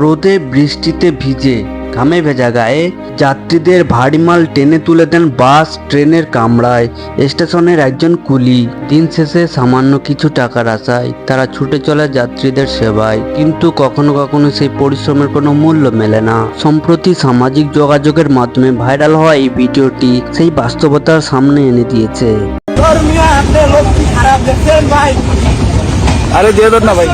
রোদে বৃষ্টিতে ভিজে ঘামে ভেজা গায়ে যাত্রীদের ভারী মাল টেনে তুলে দেন বাস ট্রেনের কামড়ায় স্টেশনের একজন কুলি দিন শেষে সামান্য কিছু টাকার আশায় তারা ছুটে চলে যাত্রীদের সেবায়। কিন্তু কখনো কখনো সেই পরিশ্রমের কোনো মূল্য মেলে না। সম্প্রতি সামাজিক যোগাযোগের মাধ্যমে ভাইরাল হওয়া এই ভিডিওটি সেই বাস্তবতার সামনে এনে দিয়েছে। আরে দিয়ে দেন না ভাই?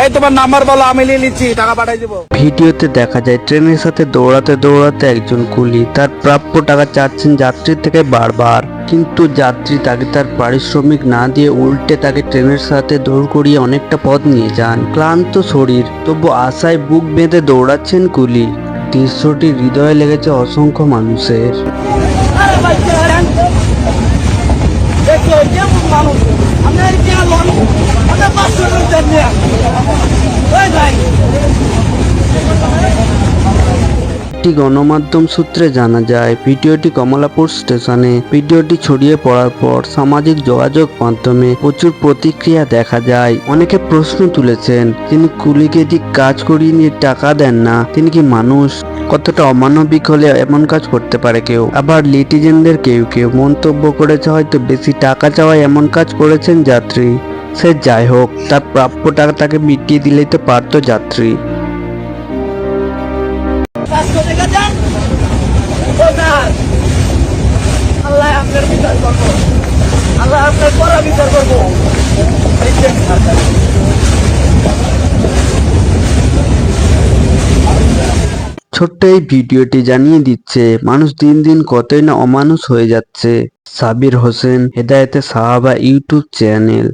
এই তোমার নাম্বার বলো, আমি নিয়ে নিচ্ছি, টাকা পাঠাই দেবো। ভিডিওতে দেখা যায়, ট্রেনের সাথে দৌড়াতে দৌড়াতে একজন কুলি তার প্রাপ্য টাকা চাচ্ছেন যাত্রীর থেকে বারবার। কিন্তু যাত্রী তাকে তার পারিশ্রমিক না দিয়ে উল্টে তাকে ট্রেনের সাথে দৌড় করিয়ে অনেকটা পথ নিয়ে যান। ক্লান্ত শরীর, তবু আশায় বুক বেঁধে দৌড়াচ্ছেন কুলি। দৃশ্যটি হৃদয়ে লেগেছে অসংখ্য মানুষের আরে ভাই চেহারান দেখো কেমন মানুষ আপনার কেমন আপনার পাঁচশো মিটার নিয়ে ওই ভাই একটি গণমাধ্যম সূত্রে জানা যায়, ভিডিওটি কমলাপুর স্টেশনে। ভিডিওটি ছড়িয়ে পড়ার পর সামাজিক যোগাযোগ মাধ্যমে প্রচুর প্রতিক্রিয়া দেখা যায়। অনেকে প্রশ্ন তুলেছেন, তিনি কুলিকে যে কাজ করিয়ে নিয়ে টাকা দেন না? তিনি কি মানুষ? কতটা অমানবিক হলে এমন কাজ করতে পারে কেউ? আবার লিটিজেনদের কেউ কেউ মন্তব্য করেছে, হয়তো বেশি টাকা চাওয়ায় এমন কাজ করেছেন যাত্রী। সে যাই হোক, তার প্রাপ্য টাকা তাকে মিটিয়ে দিলেই তো পারতো যাত্রী। আপনার করা বিচার করব। ছোট্ট এই ভিডিওটি জানিয়ে দিচ্ছে, মানুষ দিন দিন কতই না অমানুষ হয়ে যাচ্ছে। সাবির হোসেন হেদায়তে সাহাবা ইউটিউব চ্যানেল।